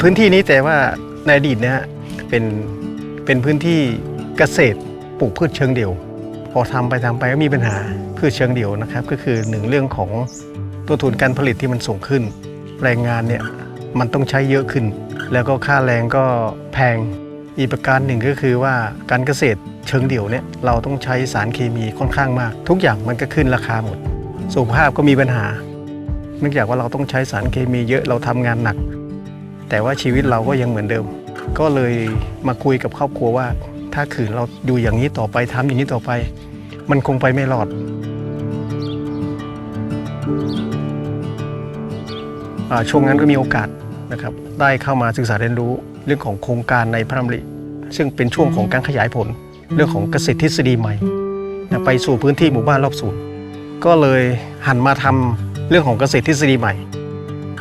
พื้นที่นี้แต่ว่าในอดีตเนี่ยเป็นเป็นพื้นที่เกษตรปลูกพืชเชิงเดี่ยว พอทำไปทำไปก็มีปัญหาพืชเชิงเดี่ยวนะครับ ก็คือหนึ่งเรื่องของต้นทุนการผลิตที่มันสูงขึ้น แรงงานเนี่ยมันต้องใช้เยอะขึ้น แล้วก็ค่าแรงก็แพง อีกประการหนึ่งก็คือว่าการเกษตรเชิงเดี่ยวเนี่ยเราต้องใช้สารเคมีค่อนข้างมาก ทุกอย่างมันก็ขึ้นราคาหมด สุขภาพก็มีปัญหา เนื่องจากว่าเราต้องใช้สารเคมีเยอะเราทำงานหนัก แต่ว่าชีวิตเราก็ยังเหมือนเดิม ก็เลยมาคุยกับครอบครัวว่า ถ้าขืนเราอยู่อย่างนี้ต่อไปทำอย่างนี้ต่อไป มันคงไปไม่รอดอช่วงนั้นก็มีโอกาสนะครับได้เข้ามาศึกษาเรียนรู้ เรื่องของโครงการในพระดำริซึ่งเป็นช่วงของการขยายผล เรื่องของเกษตรทฤษฎีใหม่นะไปสู่พื้นที่หมู่บ้านรอบศูนย์ก็เลยหันมาทำเรื่องของเกษตรทฤษฎีใหม่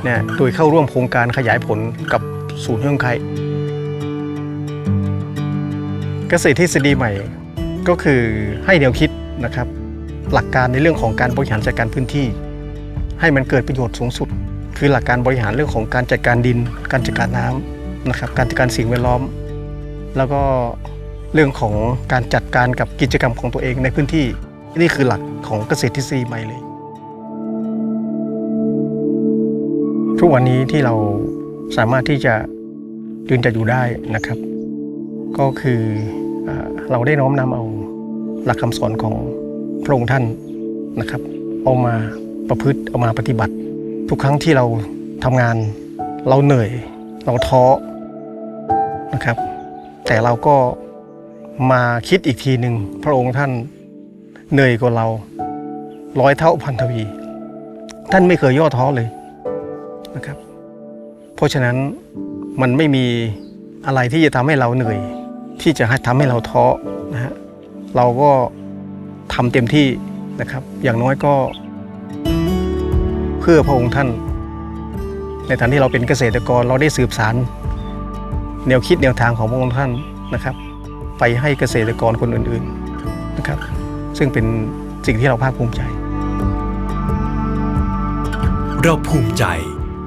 เนี่ยโดยเข้าร่วมโครงการขยายผลกับศูนย์เฮืองไคเกษตรทฤษฎีใหม่ก็คือให้แนวคิดนะครับ หลักการในเรื่องของการบริหารจัดการพื้นที่ ให้มันเกิดประโยชน์สูงสุด คือหลักการบริหารเรื่องของการจัดการดิน การจัดการน้ำ นะครับการจัดการสิ่งแวดล้อม แล้วก็เรื่องของการจัดการกับกิจกรรมของตัวเองในพื้นที่นี่คือหลักของเกษตรทฤษฎีใหม่เลย ทุกวันนี้ที่เราสามารถที่จะยืนจะอยู่ได้นะครับ ก็คือเราได้น้อมนำเอาหลักคำสอนของพระองค์ท่านนะครับ เอามาประพฤติเอามาปฏิบัติ ทุกครั้งที่เราทำงานเราเหนื่อย เราท้อ นะครับ แต่เราก็มาคิดอีกทีหนึ่งพระองค์ท่านเหนื่อยกว่าเราร้อยเท่าพันทวี ท่านไม่เคยย่อท้อเลยนะครับ เพราะฉะนั้นมันไม่มีอะไรที่จะทำให้เราเหนื่อย ที่จะให้ทำให้เราท้อนะฮะเราก็ทำเต็มที่นะครับ อย่างน้อยก็ เพื่อพระองค์ท่าน ในฐานที่เราเป็นเกษตรกรเราได้สืบสาร แนวคิดแนวทางของพระองค์ท่านนะครับ ไปให้เกษตรกรคนอื่นๆนะครับ ซึ่งเป็นสิ่งที่เราภาคภูมิใจ เราภูมิใจ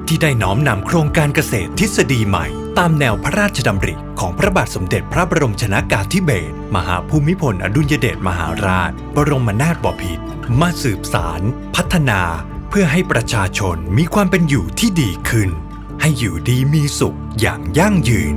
ที่ได้น้อมนำโครงการเกษตรทฤษฎีใหม่ ตามแนวพระราชดำริ ของพระบาทสมเด็จพระบรมชนากาธิเบศรมหาภูมิพลอดุลยเดชมหาราช บรมนาถบพิตรมาสืบสาร พัฒนา เพื่อให้ประชาชนมีความเป็นอยู่ที่ดีขึ้น ให้อยู่ดีมีสุขอย่างยั่งยืน